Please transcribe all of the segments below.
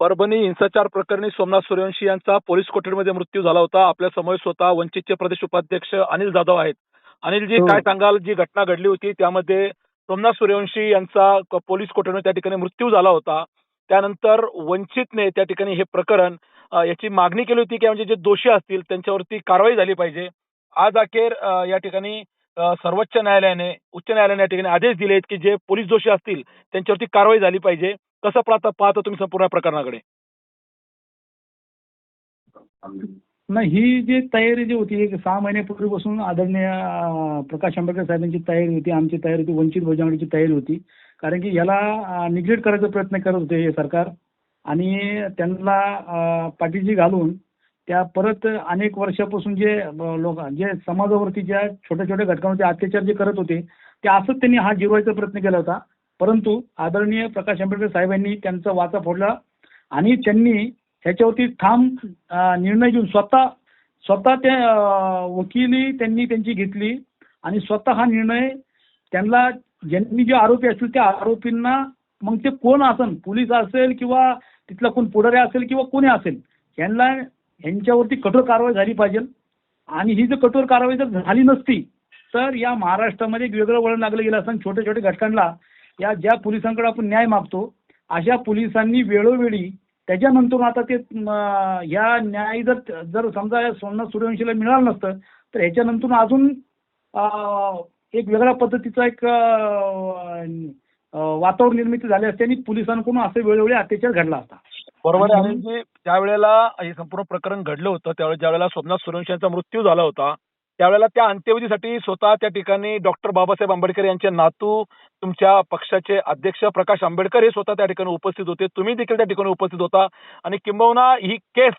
परभणी हिंसाचार प्रकरणी सोमनाथ सूर्यवंशी यांचा पोलीस कोठडीमध्ये मृत्यू झाला होता. आपल्यासमोर स्वतः वंचितचे प्रदेश उपाध्यक्ष अनिल जाधव आहेत. अनिलजी हो. काय सांगाल? जी घटना घडली होती त्यामध्ये सोमनाथ सूर्यवंशी यांचा पोलीस कोठडीमध्ये त्या ठिकाणी मृत्यू झाला होता. त्यानंतर वंचितने त्या ठिकाणी हे प्रकरण याची मागणी केली होती की म्हणजे जे दोषी असतील त्यांच्यावरती कारवाई झाली पाहिजे. आज अखेर या ठिकाणी सर्वोच्च न्यायालयाने उच्च न्यायालयाने या ठिकाणी आदेश दिले आहेत की जे पोलीस दोषी असतील त्यांच्यावरती कारवाई झाली पाहिजे. कसं पाहता पाहता तुम्ही संपूर्ण प्रकरणाकडे? नाही ही जी तयारी जी होती एक सहा महिन्यापूर्वीपासून आदरणीय प्रकाश आंबेडकर साहेबांची तयारी होती आमची तयारी होती वंचित बहुजन तयारी होती. कारण की याला निग्लेक्ट करायचा प्रयत्न करत होते हे सरकार. आणि त्यांना अं, पाठीशी घालून त्या परत अनेक वर्षापासून जे लोक जे समाजावरती ज्या छोट्या छोट्या घटकांवरती अत्याचार जे करत होते ते असंच त्यांनी हा जिरवायचा प्रयत्न केला होता. परंतु आदरणीय प्रकाश आंबेडकर साहेबांनी त्यांचा वाचा फोडला आणि त्यांनी ह्याच्यावरती ठाम निर्णय घेऊन स्वतः स्वतः त्या वकिली त्यांनी त्यांची घेतली आणि स्वतः हा निर्णय त्यांना ज्यांनी जे आरोपी असतील त्या आरोपींना मग ते कोण असेल पोलीस असेल किंवा तिथला कोण पुढारी असेल किंवा कोणी असेल यांना यांच्यावरती कठोर कारवाई झाली पाहिजे. आणि ही जर कठोर कारवाई जर झाली नसती तर या महाराष्ट्रामध्ये वेगळं वळण लागलं गेलं असं छोट्या छोट्या घटकांना या ज्या पोलिसांकडे आपण न्याय मागतो अशा पोलिसांनी वेळोवेळी त्याच्यानंतर आता ते ह्या न्याय जर जर समजा या सोमनाथ सूर्यवंशीला मिळालं नसतं तर ह्याच्यानंतर अजून एक वेगळ्या पद्धतीचा एक वातावरण निर्मिती झाली असते आणि पोलिसांकडून असं वेळोवेळी अत्याचार घडला असता. बरोबर आहे. ज्या वेळेला हे संपूर्ण प्रकरण घडलं होतं त्यावेळेस ज्या वेळेला सोमनाथ सूर्यवंशी यांचा मृत्यू झाला होता त्यावेळेला त्या अंत्यविधीसाठी स्वतः त्या ठिकाणी डॉक्टर बाबासाहेब आंबेडकर यांचे नातू तुमच्या पक्षाचे अध्यक्ष प्रकाश आंबेडकर हे स्वतः त्या ठिकाणी उपस्थित होते. तुम्ही देखील त्या ठिकाणी उपस्थित होता. आणि किंबहुना ही केस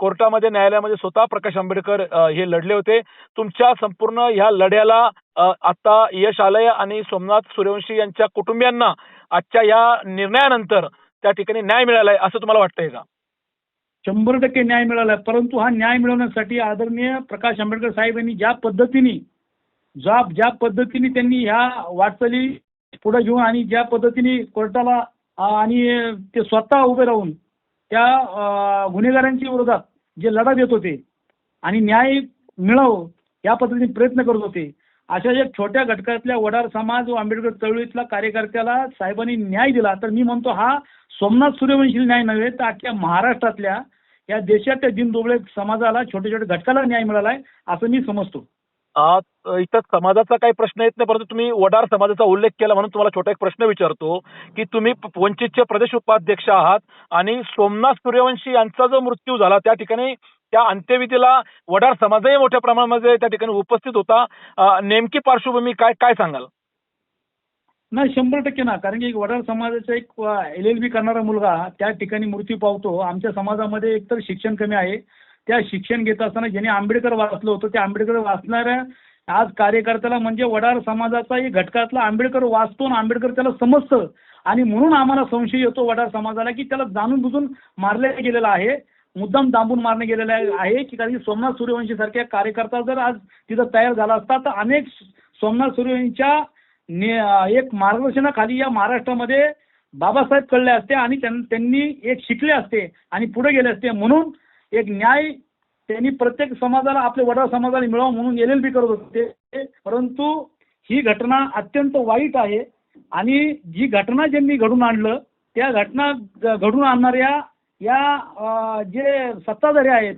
कोर्टामध्ये न्यायालयामध्ये स्वतः प्रकाश आंबेडकर हे लढले होते. तुमच्या संपूर्ण ह्या लढ्याला आता यश आलंय आणि सोमनाथ सूर्यवंशी यांच्या कुटुंबियांना आजच्या या निर्णयानंतर त्या ठिकाणी न्याय मिळालाय असं तुम्हाला वाटतंय का? शंभर टक्के न्याय मिळाला. परंतु हा न्याय मिळवण्यासाठी आदरणीय प्रकाश आंबेडकर साहेब यांनी ज्या पद्धतीने ज्या ज्या पद्धतीने त्यांनी ह्या वाटचाली पुढे घेऊन आणि ज्या पद्धतीने कोर्टाला आणि ते स्वतः उभे राहून त्या गुन्हेगारांच्या विरोधात जे लढा देत होते आणि न्याय मिळावं या पद्धतीने प्रयत्न करत होते अशा एक छोट्या घटकातल्या वडार समाज व आंबेडकर चळवळीतल्या कार्यकर्त्याला साहेबांनी न्याय दिला तर मी म्हणतो हा सोमनाथ सूर्यवंशी न्याय नव्हे तर अख्ख्या महाराष्ट्रातल्या या देशातल्या दिनदुबळे समाजाला छोट्या छोट्या घटकाला न्याय मिळालाय असं मी समजतो. इथं समाजाचा काही प्रश्न येत नाही परंतु तुम्ही वडार समाजाचा उल्लेख केला म्हणून तुम्हाला छोटा एक प्रश्न विचारतो की तुम्ही वंचितचे प्रदेश उपाध्यक्ष आहात आणि सोमनाथ सूर्यवंशी यांचा जो मृत्यू झाला त्या ठिकाणी त्या अंत्यविधीला वडार समाजही मोठ्या प्रमाणामध्ये त्या ठिकाणी उपस्थित होता. नेमकी पार्श्वभूमी काय काय सांगाल? नाही शंभर टक्के ना. कारण की एक वडार समाजाचा एक एल एल बी करणारा मुलगा त्या ठिकाणी मृत्यू पावतो. आमच्या समाजामध्ये एकतर शिक्षण कमी आहे. त्या शिक्षण घेत असताना ज्यांनी आंबेडकर वाचलं होतं त्या आंबेडकर वाचणाऱ्या आज कार्यकर्त्याला म्हणजे वडार समाजाचा एक घटकातला आंबेडकर वाचतो आणि आंबेडकर त्याला समजतं. आणि म्हणून आम्हाला संशय येतो वडार समाजाला की त्याला जाणून बुजून मारलं गेलेलं आहे. मुद्दाम दाबून मारणे गेलेलं आहे- आहे की कारण की सोमनाथ सूर्यवंशी सारख्या कार्यकर्ता जर आज तिथं तयार झाला असता तर अनेक सोमनाथ सूर्यवंशीच्या ने- एक मार्गदर्शनाखाली या महाराष्ट्रामध्ये बाबासाहेब कळले असते आणि त्यांनी एक शिकले असते आणि पुढे गेले असते. म्हणून एक न्याय त्यांनी प्रत्येक समाजाला आपल्या वडार समाजाला मिळावा म्हणून एल एल बी करत होते. परंतु ही घटना अत्यंत वाईट आहे आणि जी घटना ज्यांनी घडून आणलं त्या घटना घडून आणणाऱ्या या जे सत्ताधारी आहेत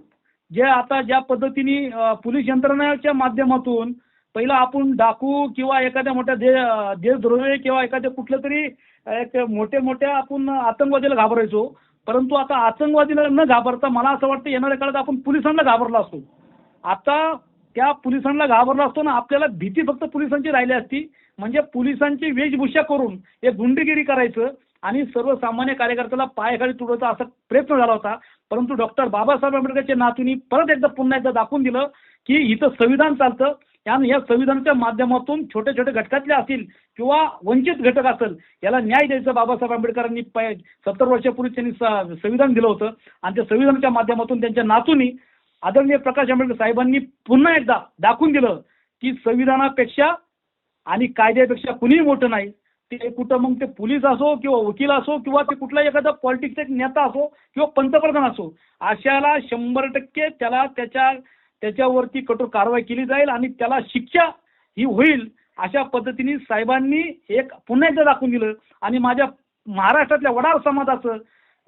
जे आता ज्या पद्धतीने पोलीस यंत्रणाच्या माध्यमातून पहिला आपण डाकू किंवा एखाद्या मोठ्या दे देशद्रोही किंवा एखाद्या कुठल्या तरी एक मोठ्या मोठ्या आपण आतंकवादीला घाबरायचो. परंतु आता आतंकवादीला न घाबरता मला असं वाटतं येणाऱ्या काळात आपण पोलिसांना घाबरला असतो. आता त्या पोलिसांना घाबरला असतो ना आपल्याला भीती फक्त पोलिसांची राहिली असती. म्हणजे पोलिसांची वेशभूषा करून हे गुंडगिरी करायचं आणि सर्वसामान्य कार्यकर्त्याला पायाखाली तुडवचा असा प्रयत्न झाला होता. परंतु डॉक्टर बाबासाहेब आंबेडकरच्या नातूंनी परत एकदा पुन्हा एकदा दाखवून दिलं की इथं संविधान चालतं. आणि या संविधानाच्या माध्यमातून छोट्या छोट्या घटकातले असतील किंवा वंचित घटक असेल याला न्याय द्यायचा बाबासाहेब आंबेडकरांनी सत्तर वर्षापूर्वी त्यांनी स- संविधान दिलं होतं. आणि त्या संविधानाच्या माध्यमातून त्यांच्या नातूनी आदरणीय प्रकाश आंबेडकर साहेबांनी पुन्हा एकदा दाखवून दिलं की संविधानापेक्षा आणि कायद्यापेक्षा कुणीही मोठं नाही. ते कुठं मग ते पोलीस असो किंवा वकील असो किंवा ते कुठला एखादा पॉलिटिक्सचा एक नेता असो किंवा पंतप्रधान असो अशाला शंभर टक्के त्याला त्याच्या त्याच्यावरती कठोर कारवाई केली जाईल आणि त्याला शिक्षा ही होईल अशा पद्धतीने साहेबांनी एक पुन्हा एकदा दाखवून दिलं. आणि माझ्या महाराष्ट्रातल्या वडार समाजाचं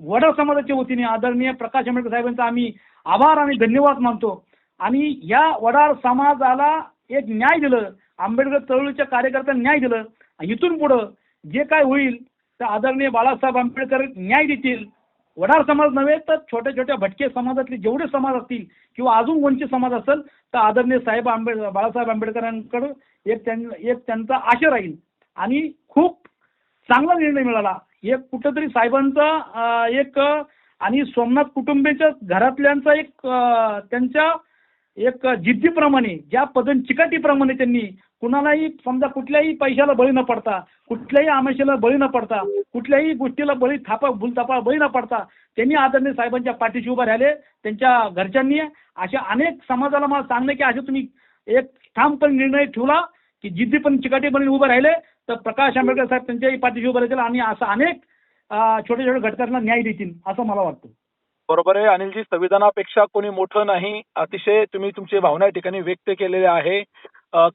वडार समाजाच्या वतीने आदरणीय प्रकाश आंबेडकर साहेबांचा आम्ही आभार आणि धन्यवाद मानतो. आणि या वडार समाजाला एक न्याय दिलं आंबेडकर चळवळीच्या कार्यकर्त्यांना न्याय दिलं. इथून पुढं जे काय होईल तर आदरणीय बाळासाहेब आंबेडकर न्याय देतील. वडार समाज नव्हे तर छोट्या छोट्या भटके समाजातले जेवढे समाज असतील किंवा अजून वंचित समाज असेल तर आदरणीय साहेब आंबेड बाळासाहेब आंबेडकरांकडं एक त्यां एक त्यांचा आशय राहील. आणि खूप चांगला निर्णय मिळाला. एक कुठंतरी साहेबांचा एक आणि सोमनाथ कुटुंबेच्या घरातल्यांचा एक त्यांच्या एक जिद्दीप्रमाणे ज्या पदन चिकाटीप्रमाणे त्यांनी कुणालाही समजा कुठल्याही पैशाला बळी न पडता कुठल्याही आमिषाला बळी न पडता कुठल्याही गोष्टीला बळी थापा भूलथापा बळी न पडता त्यांनी आदरणीय साहेबांच्या पाठीशी उभे राहिले त्यांच्या घरच्यांनी. अशा अनेक समाजाला मला सांगणं की असे तुम्ही एक ठामपणे निर्णय ठेवला की जिद्दी पण चिकाटीपणे उभे राहिले तर प्रकाश आंबेडकर साहेब त्यांच्याही पाठीशी उभे राहतील आणि असं अनेक छोट्या छोट्या घटकांना न्याय देतील असं मला वाटतं. बरोबर आहे. अनिलजी संविधानापेक्षा कोणी मोठं नाही. अतिशय तुम्ही तुमची भावना या ठिकाणी व्यक्त केलेल्या आहे.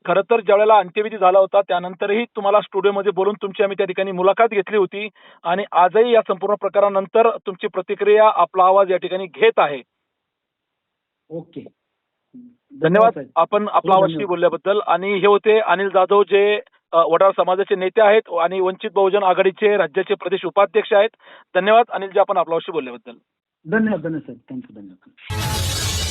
खरं तर ज्या वेळेला अंत्यविधी झाला होता त्यानंतरही तुम्हाला स्टुडिओमध्ये बोलून तुमची आम्ही त्या ठिकाणी मुलाखत घेतली होती आणि आजही या संपूर्ण प्रकारानंतर तुमची प्रतिक्रिया आपला आवाज या ठिकाणी घेत आहे. ओके. धन्यवाद. आपण आपला आवाजशी. बोलल्याबद्दल. आणि हे होते अनिल जाधव जे वडार समाजाचे नेते आहेत आणि वंचित बहुजन आघाडीचे राज्याचे प्रदेश उपाध्यक्ष आहेत. धन्यवाद अनिलजी आपण आपला आवाजशी बोलल्याबद्दल. धन्यवाद धन्यवाद साहेब थँक्यू धन्यवाद